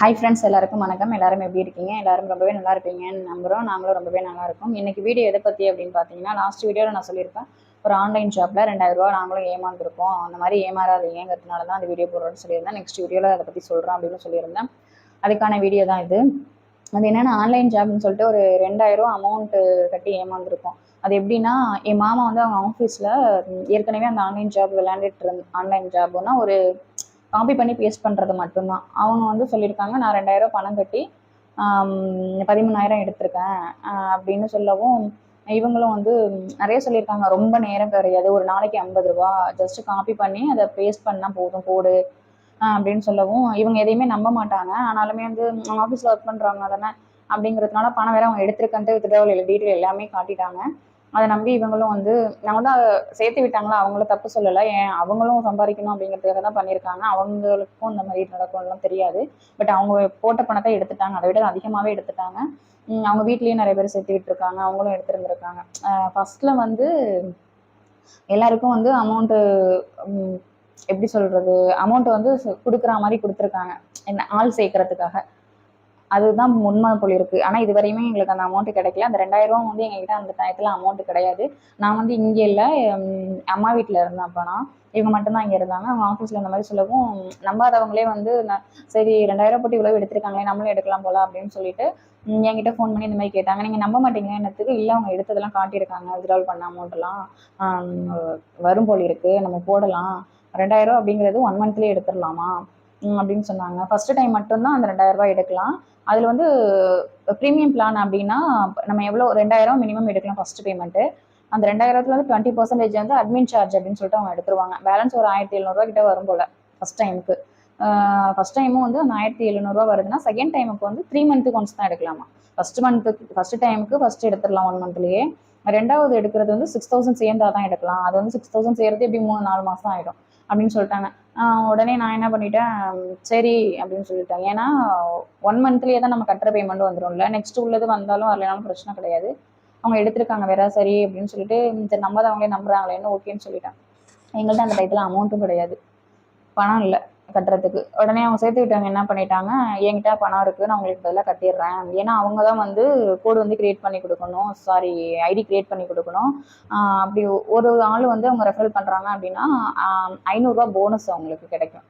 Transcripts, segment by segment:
Hi friends எல்லாருக்கும் வணக்கம். எல்லாரும் எப்படி இருக்கீங்க? எல்லாரும் ரொம்பவே நல்லா இருப்பீங்கன்னு நம்புகிறோம் நாங்களும் ரொம்பவே நல்லா இருக்கும். இன்னைக்கு வீடியோ எதை பற்றி அப்படின்னு பார்த்தீங்கன்னா லாஸ்ட் வீடியோவில் நான் சொல்லியிருப்பேன். ஒரு ஆன்லைன் ஷாப்பில் ரெண்டாயிரம் ரூபா நாங்களும் ஏமாந்துருக்கோம். அந்த மாதிரி ஏமாறாதீங்கிறதுனால தான் அந்த வீடியோ போடுறோன்னு சொல்லியிருந்தேன். நெக்ஸ்ட் வீடியோவில் அதை பற்றி சொல்கிறேன் அப்படின்னு சொல்லியிருந்தேன். அதுக்கான வீடியோ தான் இது. அது என்னென்னா ஆன்லைன் ஜாப்னு சொல்லிட்டு ஒரு ரெண்டாயிரம் அமௌண்ட்டு கட்டி ஏமாந்துருக்கோம். அது எப்படின்னா என் மாமா வந்து அவங்க ஆஃபீஸில் ஏற்கனவே அந்த ஆன்லைன் ஜாப் விளையாண்டுட்டு இருந்த ஆன்லைன் ஜாப்னா ஒரு காப்பி பண்ணி பேஸ்ட் பண்ணுறது மட்டும்தான். அவங்க வந்து சொல்லியிருக்காங்க நான் ரெண்டாயிரம் பணம் கட்டி பதிமூணாயிரம் எடுத்திருக்கேன். அப்படின்னு சொல்லவும் இவங்களும் வந்து நிறைய சொல்லியிருக்காங்க. ரொம்ப நேரம் கிடையாது. ஒரு நாளைக்கு ஐம்பது ரூபா. ஜஸ்ட் காப்பி பண்ணி அதை பேஸ்ட் பண்ணால் போதும் போடு. அப்படின்னு சொல்லவும் இவங்க எதையுமே நம்ப மாட்டாங்க. ஆனாலுமே வந்து ஆஃபீஸில் ஒர்க் பண்ணுறவங்க தானே? அப்படிங்கிறதுனால பணம் வேற அவங்க எடுத்திருக்கன்ட்டு வித்ட்ராவல் டீட்டெயில் எல்லாமே காட்டிட்டாங்க. அதை நம்பி இவங்களும் வந்து நான் தான் சேர்த்து விட்டாங்களா? அவங்கள தப்பு சொல்லலை. ஏன் அவங்களும் சம்பாதிக்கணும் அப்படிங்கிறதுக்காக தான் பண்ணியிருக்காங்க. அவங்களுக்கும் இந்த மாதிரி நடக்கும்லாம் தெரியாது. பட் அவங்க போட்ட பணத்தை எடுத்துட்டாங்க. அதை விட அதிகமாகவே எடுத்துட்டாங்க. அவங்க வீட்லேயும் நிறைய பேர் சேர்த்து விட்டுருக்காங்க. அவங்களும் எடுத்துருந்துருக்காங்க. ஃபர்ஸ்ட்ல வந்து எல்லாருக்கும் வந்து அமௌண்ட்டு எப்படி சொல்றது? அமௌண்ட் வந்து கொடுக்குற மாதிரி கொடுத்துருக்காங்க. என்ன ஆள் சேர்க்கறதுக்காக. அதுதான் உண்மை போல இருக்கு. ஆனால் இது வரையுமே எங்களுக்கு அந்த அமௌண்ட் கிடைக்கல. அந்த ரெண்டாயிரம் ரூபா வந்து எங்ககிட்ட அந்த டயத்தில் அமௌண்ட் கிடையாது. நான் வந்து இங்கே இல்லை. அம்மா வீட்டில் இருந்தேன் அப்போனா இவங்க மட்டும்தான் இங்கே இருந்தாங்க. அவங்க ஆஃபீஸில் இந்த மாதிரி சொல்லவும் நம்பாதவங்களே வந்து நான் சரி ரெண்டாயிரம் போட்டு இவ்வளோ எடுத்திருக்காங்களே நம்மளும் எடுக்கலாம் போல அப்படின்னு சொல்லிட்டு என்கிட்ட ஃபோன் பண்ணி இந்த மாதிரி கேட்டாங்க. நீங்கள் நம்ப மாட்டீங்க. என்னத்துக்கு? இல்லை அவங்க எடுத்ததெல்லாம் காட்டியிருக்காங்க. வித்ட்ரால் பண்ண அமௌண்ட்லாம் வரும் போல் இருக்கு. நம்ம போடலாம். ரெண்டாயிரம் ரூபா அப்படிங்கிறது ஒன் மந்த்லேயே எடுத்துடலாமா? அப்படின்னு சொன்னாங்க. ஃபர்ஸ்ட் டைம் மட்டும்தான் அந்த ரெண்டாயிரம் ரூபாய் எடுக்கலாம். அதில் வந்து ப்ரீமியம் பிளான் அப்படின்னா நம்ம எவ்வளோ ரெண்டாயிரம் மினிமம் எடுக்கலாம் ஃபர்ஸ்ட் பேமெண்ட்டு அந்த ரெண்டாயிரத்துல வந்து டுவெண்ட்டி பர்சன்டேஜ் வந்து அட்மின் சார்ஜ் அப்படின்னு சொல்லிட்டு அவங்க எடுத்துருவாங்க. பேலன்ஸ் ஒரு ஆயிரத்தி எழுநூறுவா கிட்ட வரும் போல ஃபர்ஸ்ட் டைமுக்கு ஃபர்ஸ்ட் டைமும் வந்து அந்த ஆயிரத்தி எழுநூறுவா வருதுன்னா செகண்ட் டைமுக்கு வந்து த்ரீ மந்த்துக்கு ஒன்ஸ் தான் எடுக்கலாமா? ஃபர்ஸ்ட் மந்த்துக்கு ஃபர்ஸ்ட் டைமுக்கு ஃபர்ஸ்ட் எடுத்துடலாம் ஒன் மந்த்லேயே ரெண்டாவது எடுக்கிறது வந்து சிக்ஸ் தௌசண்ட் சேர்ந்தா தான் எடுக்கலாம். அது வந்து சிக்ஸ் தௌசண்ட் சேர்த்து எப்படி மூணு நாலு மாதம் ஆகிடும் அப்படின்னு சொல்லிட்டாங்க. உடனே நான் என்ன பண்ணிட்டேன் சரி அப்படின்னு சொல்லிட்டேன் ஏன்னா ஒன் மந்த்லேயே தான் நம்ம கட்டுற பேமெண்ட் வந்துடும்ல நெக்ஸ்ட் உள்ளது வந்தாலும் வரலனாலும் பிரச்சனை கிடையாது. அவங்க எடுத்திருக்காங்க வேற சரி அப்படின்னு சொல்லிட்டு சரி நம்பாதவங்களே நம்புறாங்களேன்னு ஓகேன்னு சொல்லிட்டேன் எங்கள்கிட்ட அந்த டயத்தில் அமௌண்ட்டும் கிடையாது. பணம் இல்லை. கட்டுறதுக்கு. உடனே அவங்க சேர்த்து விட்டாங்க என்ன பண்ணிட்டாங்க என்கிட்ட பணம் இருக்கு நான் உங்களுக்கு பதிலாக கட்டிடுறேன். ஏன்னா அவங்க தான் வந்து கோடு வந்து கிரியேட் பண்ணி கொடுக்கணும். சாரி ஐடி கிரியேட் பண்ணி கொடுக்கணும். அப்படி ஒரு ஆள் வந்து அவங்க ரெஃபரல் பண்றாங்க அப்படின்னா ஐநூறுரூவா போனஸ் அவங்களுக்கு கிடைக்கும்.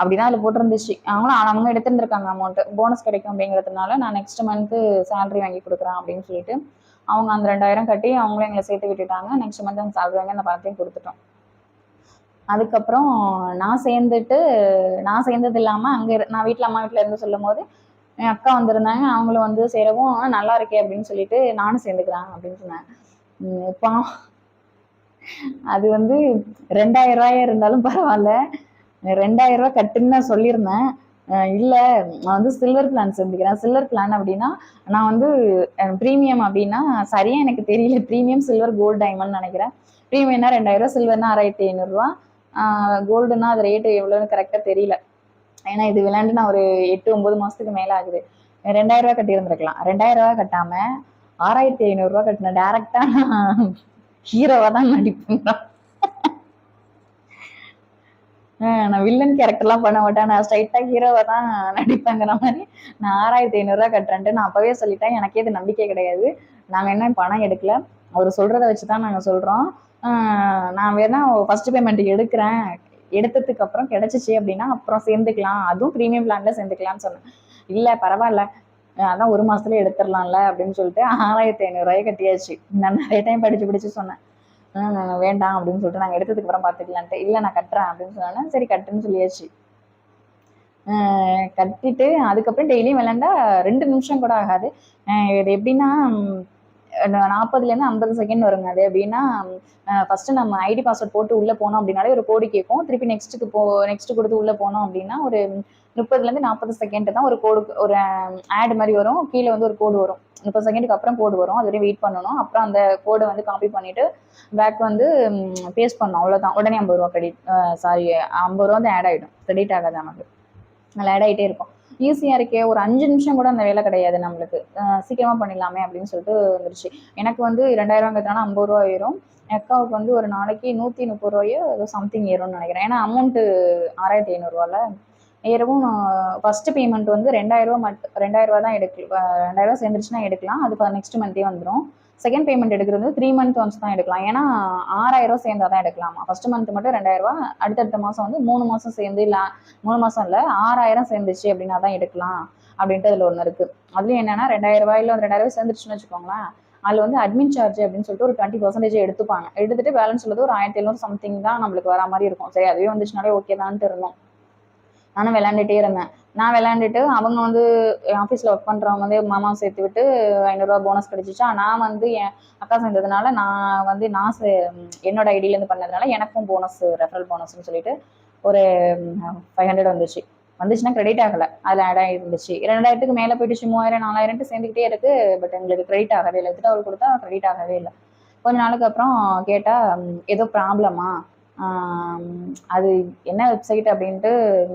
அப்படிதான் அதில் போட்டிருந்துச்சு. அவங்களும் அவங்க எடுத்துருந்துருக்காங்க அமௌண்ட் போனஸ் கிடைக்கும் அப்படிங்கிறதுனால நான் நெக்ஸ்ட் மந்த்து சேலரி வாங்கி கொடுக்குறேன் அப்படின்னு சொல்லிட்டு அவங்க அந்த ரெண்டாயிரம் கட்டி அவங்களும் எங்களை சேர்த்து விட்டுட்டாங்க. நெக்ஸ்ட் மந்த் அந்த சேலரி வாங்கி அந்த பணத்தையும் கொடுத்துட்டோம். அதுக்கப்புறம் நான் சேர்ந்துட்டு நான் சேர்ந்தது இல்லாமல் அங்கே நான் வீட்டில் அம்மா வீட்டில் இருந்து சொல்லும் போது என் அக்கா வந்திருந்தாங்க அவங்களும் வந்து சேரவும் நல்லா இருக்கே அப்படின்னு சொல்லிட்டு நானும் சேர்ந்துக்கிறேன் அப்படின்னு சொன்னேன் இப்போ அது வந்து ரெண்டாயிரம் ரூபாயா இருந்தாலும் பரவாயில்ல. ரெண்டாயிரம் ரூபாய் கட்டுன்னு நான் சொல்லியிருந்தேன். இல்லை இல்ல நான் வந்து சில்வர் பிளான் சேர்ந்துக்கிறேன். சில்வர் பிளான் அப்படின்னா நான் வந்து ப்ரீமியம் அப்படின்னா சரியா எனக்கு தெரியல. ப்ரீமியம் சில்வர் கோல்டு டைமண்ட் நினைக்கிறேன். ப்ரீமியம்னா ரெண்டாயிரம் ரூபா சில்வர்னா ஆறாயிரத்தி ஐநூறுரூவா கோல்டுனா அது ரேட்டு எவ்வளோன்னு கரெக்டாக தெரியல. ஏன்னா இது விளையாண்டு நான் ஒரு எட்டு ஒம்பது மாசத்துக்கு மேலே ஆகுது. ரெண்டாயிரம் ரூபாய் கட்டி இருந்திருக்கலாம் ரெண்டாயிரம் ரூபா கட்டாம ஆறாயிரத்தி ஐநூறுரூவா கட்டினேன் டேரெக்டாக நான் ஹீரோவாக தான் நடிப்பேன் நான் வில்லன் கேரக்டர்லாம் பண்ண மாட்டேன். நான் ஸ்ட்ரைட்டாக ஹீரோவா தான் நடிப்பேங்கிற மாதிரி நான் ஆறாயிரத்தி ஐநூறுரூவா கட்டுறேன்ட்டு நான் அப்பவே சொல்லிட்டேன். எனக்கே இது நம்பிக்கை கிடையாது. நாங்கள் என்ன பணம் எடுக்கல. அவர் சொல்கிறத வச்சு தான் நாங்கள் சொல்றோம். நான் வேணா ஃபர்ஸ்ட் பேமெண்ட் எடுக்கிறேன். எடுத்ததுக்கு அப்புறம் கிடைச்சிச்சு அப்படின்னா அப்புறம் சேர்ந்துக்கலாம். அதுவும் ப்ரீமியம் பிளான்ல சேர்ந்துக்கலாம்னு சொன்னேன். இல்லை பரவாயில்ல. அதான் ஒரு மாசத்துல எடுத்துடலாம்ல அப்படின்னு சொல்லிட்டு ஆறாயிரத்தி ஐநூறுரூவாயை கட்டியாச்சு. நான் நிறைய டைம் படிச்சு படிச்சு சொன்னேன். வேண்டாம் அப்படின்னு சொல்லிட்டு நாங்கள் எடுத்ததுக்கு அப்புறம் பார்த்துக்கலான்ட்டு இல்லை நான் கட்டுறேன் அப்படின்னு சொன்னேன் சரி கட்டுன்னு சொல்லியாச்சு. கட்டிட்டு அதுக்கப்புறம் டெய்லியும் விளாண்டா ரெண்டு நிமிஷம் கூட ஆகாது. இது எப்படின்னா நாற்பதுலேருந்து ஐம்பது செகண்ட் வருங்க. அது அப்படின்னா ஃபர்ஸ்ட் நம்ம ஐடி பாஸ்வேர்ட் போட்டு உள்ளே போனோம் அப்படின்னாலே ஒரு கோடு கேட்கும். திருப்பி நெக்ஸ்ட்டுக்கு போ நெக்ஸ்ட் கொடுத்து உள்ளே போனோம் அப்படின்னா ஒரு முப்பதுலேருந்து நாற்பது செகண்ட் தான் ஒரு கோடு ஒரு ஆட் மாதிரி வரும். கீழே வந்து ஒரு கோடு வரும். முப்பது செகண்டுக்கு அப்புறம் கோடு வரும். அது வரையும் வெயிட் பண்ணணும். அப்புறம் அந்த கோடை வந்து காப்பி பண்ணிவிட்டு பேக் வந்து பேஸ்ட் பண்ணணும். அவ்வளோதான் உடனே ஐம்பது ரூபா கிரெடிட் சாரி ஐம்பது ரூபா வந்து ஆட் ஆகிடும் கிரெடிட் ஆகாது. நமக்கு அதில் ஆட் ஆகிட்டே இருக்கும். ஈஸியாக இருக்கே ஒரு அஞ்சு நிமிஷம் கூட அந்த வேலை கிடையாது நம்மளுக்கு. சீக்கிரமாக சீக்கிரமா பண்ணிடலாமே அப்படின்னு சொல்லிட்டு வந்துருச்சு. எனக்கு வந்து ரெண்டாயிரம் கட்டினா ஐம்பது ரூபா ஆயிரும். என் அக்காவுக்கு வந்து ஒரு நாளைக்கு நூற்றி முப்பது ரூபாயோ ஏதோ சம்திங் ஏறும்னு நினைக்கிறேன். ஏன்னா அமௌண்ட்டு ஆறாயிரத்தி ஐநூறுரூவால ஏறவும் ஃபர்ஸ்ட் பேமெண்ட் வந்து ரெண்டாயிரம் மட் மட்டும் தான் எடுக்க ரெண்டாயிரரூவா சேர்ந்துருச்சுன்னா எடுக்கலாம். அது நெக்ஸ்ட் மந்த்தே வந்துடும் செகண்ட் பேமெண்ட் எடுக்கிறது த்ரீ மந்த் ஒன்ஸ் தான் எடுக்கலாம். ஏன்னா ஆறாயிரம் சேர்ந்தா தான் எடுக்கலாமா? ஃபர்ஸ்ட் மந்த் மட்டும் ரெண்டாயிரரூவா அடுத்தடுத்த மாதம் வந்து மூணு மாதம் சேர்ந்து இல்லை மூணு மாதம் இல்லை ஆறாயிரம் சேர்ந்துச்சு அப்படின்னா தான் எடுக்கலாம் அப்படின்ட்டு அதில் ஒன்று இருக்குது அதுலேயும் என்னன்னா ரெண்டாயிரம் ரூபாயில ரெண்டாயிரம் சேர்ந்துருச்சுன்னு வச்சுக்கோங்களேன் அதில் வந்து அட்மின் சார்ஜ் அப்படின்னு சொல்லிட்டு ஒரு டுவெண்ட்டி பர்சன்டேஜ் எடுத்துப்பாங்க. எடுத்துட்டு பேலன்ஸ் உள்ளது ஒரு ஆயிரத்தி எழுநூறு சம்திங் தான் நம்மளுக்கு வர மாதிரி இருக்கும். சரி அதுவே வந்துச்சுனாலே ஓகே தான்ட்டு இருந்தோம். நானும் விளையாண்டுட்டே இருந்தேன். நான் விளையாண்டுட்டு அவங்க வந்து ஆஃபீஸில் ஒர்க் பண்ணுறவங்க வந்து மாமா சேர்த்து விட்டு ஐநூறுரூவா போனஸ் கிடச்சிச்சா? நான் வந்து என் அக்கா சேர்ந்ததுனால நான் வந்து நான் சே- என்னோட ஐடியிலேருந்து பண்ணதுனால எனக்கும் போனஸ் ரெஃபரல் போனஸ்னு சொல்லிட்டு ஒரு ஃபைவ் ஹண்ட்ரட் வந்துச்சு. வந்துச்சுன்னா கிரெடிட் ஆகலை. அதில் ஆட் ஆகிருந்துச்சு இரண்டாயிரத்துக்கு மேலே போயிடுச்சு. மூவாயிரம் நாலாயிரம்ட்டு சேர்ந்துக்கிட்டே இருக்கு. பட் எங்களுக்கு கிரெடிட் ஆகவே இல்லை. எதுட்டு அவர் கொடுத்தா கிரெடிட் ஆகவே இல்லை. கொஞ்ச நாளுக்கு அப்புறம் கேட்டால் ஏதோ ப்ராப்ளமா அது என்ன வெப்சைட் அப்படின்ட்டு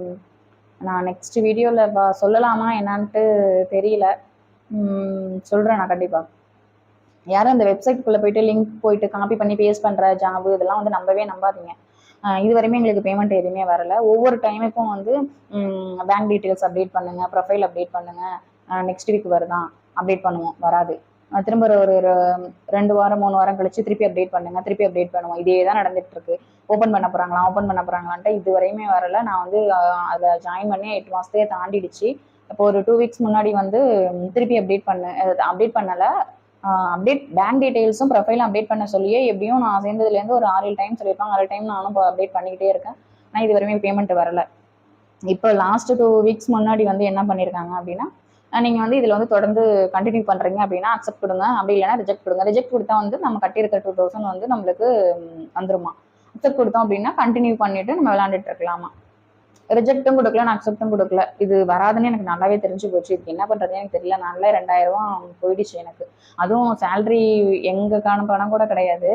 நான் நெக்ஸ்ட் வீடியோவில் சொல்லலாமா என்னான்ட்டு தெரியல. சொல்கிறேன் நான் கண்டிப்பாக யாரும் அந்த வெப்சைட்டுக்குள்ளே போயிட்டு லிங்க் போயிட்டு காப்பி பண்ணி பேஸ்ட் பண்ணுற ஜாப் இதெல்லாம் வந்து நம்பவே நம்பாதீங்க. இது வரையுமே எங்களுக்கு பேமெண்ட் எதுவுமே வரல. ஒவ்வொரு டைமுக்கும் வந்து பேங்க் டீட்டெயில்ஸ் அப்டேட் பண்ணுங்கள் ப்ரொஃபைல் அப்டேட் பண்ணுங்கள் நெக்ஸ்ட் வீக் வருதான். அப்டேட் பண்ணுவோம். வராது. திரும்ப ஒரு ஒரு ரெண்டு வாரம் மூணு வாரம் கழிச்சு திருப்பி அப்டேட் பண்ணுங்க. திருப்பி அப்டேட் பண்ணுவோம். இதே தான் நடந்துட்டு இருக்கு ஓப்பன் பண்ண போறாங்களா ஓப்பன் பண்ண போறாங்களான்ட்டு இது வரையுமே வரல. நான் வந்து அதில் ஜாயின் பண்ணி எட்டு மாசத்தையே தாண்டிடுச்சு. இப்போ ஒரு டூ வீக்ஸ் முன்னாடி வந்து திருப்பி அப்டேட் பண்ண அப்டேட் பண்ணல. அப்டேட் பேங்க் டீடைல்ஸும் ப்ரொஃபைலும் அப்டேட் பண்ண சொல்லியே எப்படியும் நான் சேர்ந்ததுலேருந்து ஒரு ஆறு ஏழு டைம் சொல்லியிருப்பாங்க. ஆறு டைம் நானும் இப்போ அப்டேட் பண்ணிக்கிட்டே இருக்கேன். ஆனால் இது வரையுமே பேமெண்ட் வரல. இப்போ லாஸ்ட் டூ வீக்ஸ் முன்னாடி வந்து என்ன பண்ணியிருக்காங்க அப்படின்னா நீங்கள் வந்து இதில் வந்து தொடர்ந்து கண்டினியூ பண்ணுறீங்க அப்படின்னா அக்செப்ட் கொடுங்க. அப்படி இல்லைன்னா ரிஜெக்ட் கொடுங்க. ரிஜெக்ட் கொடுத்தா வந்து நம்ம கட்டியிருக்க டூ தௌசண்ட் வந்து நம்மளுக்கு வந்துருமா? அக்செப்ட் கொடுத்தோம் அப்படின்னா கண்டினியூ பண்ணிட்டு நம்ம விளாண்டுட்டு இருக்கலாமா? ரிஜெக்ட்டும் கொடுக்கல நான் அக்செப்டும் கொடுக்கல. இது வராதுன்னு எனக்கு நல்லாவே தெரிஞ்சு போச்சு. இதுக்கு என்ன பண்ணுறதுன்னு எனக்கு தெரியல. நல்ல ரெண்டாயிரம் ரூபா போயிடுச்சு எனக்கு. அதுவும் சேல்ரி எங்கே காண பணம் கூட கிடையாது.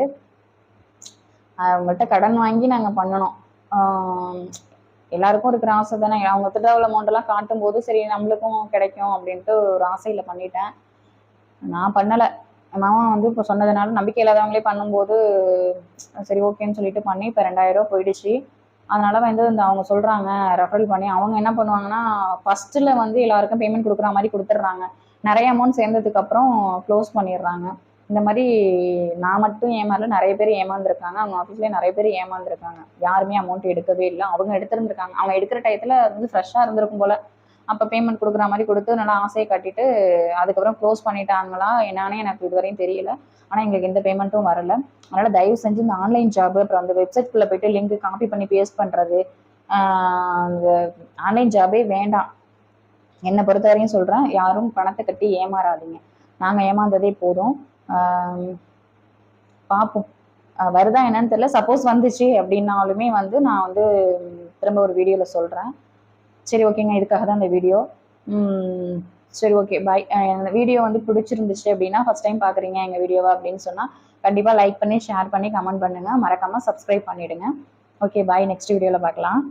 அவங்கள்ட்ட கடன் வாங்கி நாங்கள் பண்ணணும். எல்லாருக்கும் இருக்கிற ஆசை தானே. அவங்க திருடாவில் அமௌண்ட்டெல்லாம் காட்டும் போது சரி நம்மளுக்கும் கிடைக்கும் அப்படின்ட்டு ஒரு ஆசையில் பண்ணிட்டேன். நான் பண்ணலை. என் மாமா வந்து இப்போ சொன்னதுனால நம்பிக்கை இல்லாதவங்களே பண்ணும்போது சரி ஓகேன்னு சொல்லிட்டு பண்ணி இப்போ ரெண்டாயிரம் ரூபா போயிடுச்சு. அதனால வந்து இந்த அவங்க சொல்கிறாங்க ரெஃபரல் பண்ணி. அவங்க என்ன பண்ணுவாங்கன்னா ஃபஸ்ட்டில் வந்து எல்லாருக்கும் பேமெண்ட் கொடுக்குற மாதிரி கொடுத்துட்றாங்க. நிறைய அமௌண்ட் சேர்ந்ததுக்கப்புறம் க்ளோஸ் பண்ணிடுறாங்க. இந்த மாதிரி நான் மட்டும் ஏமாறல நிறைய பேர் ஏமாந்துருக்காங்க. அவங்க ஆஃபீஸ்லேயே நிறைய பேர் ஏமாந்துருக்காங்க. யாருமே அமௌண்ட் எடுக்கவே இல்லை. அவங்க எடுத்திருந்துருக்காங்க. அவங்க எடுக்கிற டயத்தில் வந்து ஃப்ரெஷ்ஷாக இருந்திருக்கும் போல. அப்போ பேமெண்ட் கொடுக்குற மாதிரி கொடுத்து நல்லா ஆசையை கட்டிட்டு அதுக்கப்புறம் க்ளோஸ் பண்ணிட்டாங்களா என்னானே எனக்கு இதுவரையும் தெரியல. ஆனால் எங்களுக்கு எந்த பேமெண்ட்டும் வரல. அதனால் தயவு செஞ்சு இந்த ஆன்லைன் ஜாப் அப்புறம் அந்த வெப்சைட்குள்ளே போயிட்டு லிங்க் காப்பி பண்ணி பேஸ்ட் பண்ணுறது அந்த ஆன்லைன் ஜாபே வேண்டாம். என்னை பொறுத்த வரையும் சொல்கிறேன் யாரும் பணத்தை கட்டி ஏமாறாதீங்க. நாங்கள் ஏமாந்ததே போதும். பார்ப்போம் வருதா என்னன்னு தெரியல. சப்போஸ் வந்துச்சு அப்படின்னாலுமே வந்து நான் வந்து திரும்ப ஒரு வீடியோவில் சொல்கிறேன் சரி ஓகேங்க இதுக்காக தான் இந்த வீடியோ சரி ஓகே பாய் இந்த வீடியோ வந்து பிடிச்சிருந்துச்சு அப்படின்னா ஃபஸ்ட் டைம் பார்க்குறீங்க எங்கள் வீடியோவை அப்படின்னு சொன்னால் கண்டிப்பாக லைக் பண்ணி ஷேர் பண்ணி கமெண்ட் பண்ணுங்கள் மறக்காமல் சப்ஸ்கிரைப் பண்ணிவிடுங்க ஓகே பாய் நெக்ஸ்ட் வீடியோவில் பார்க்கலாம்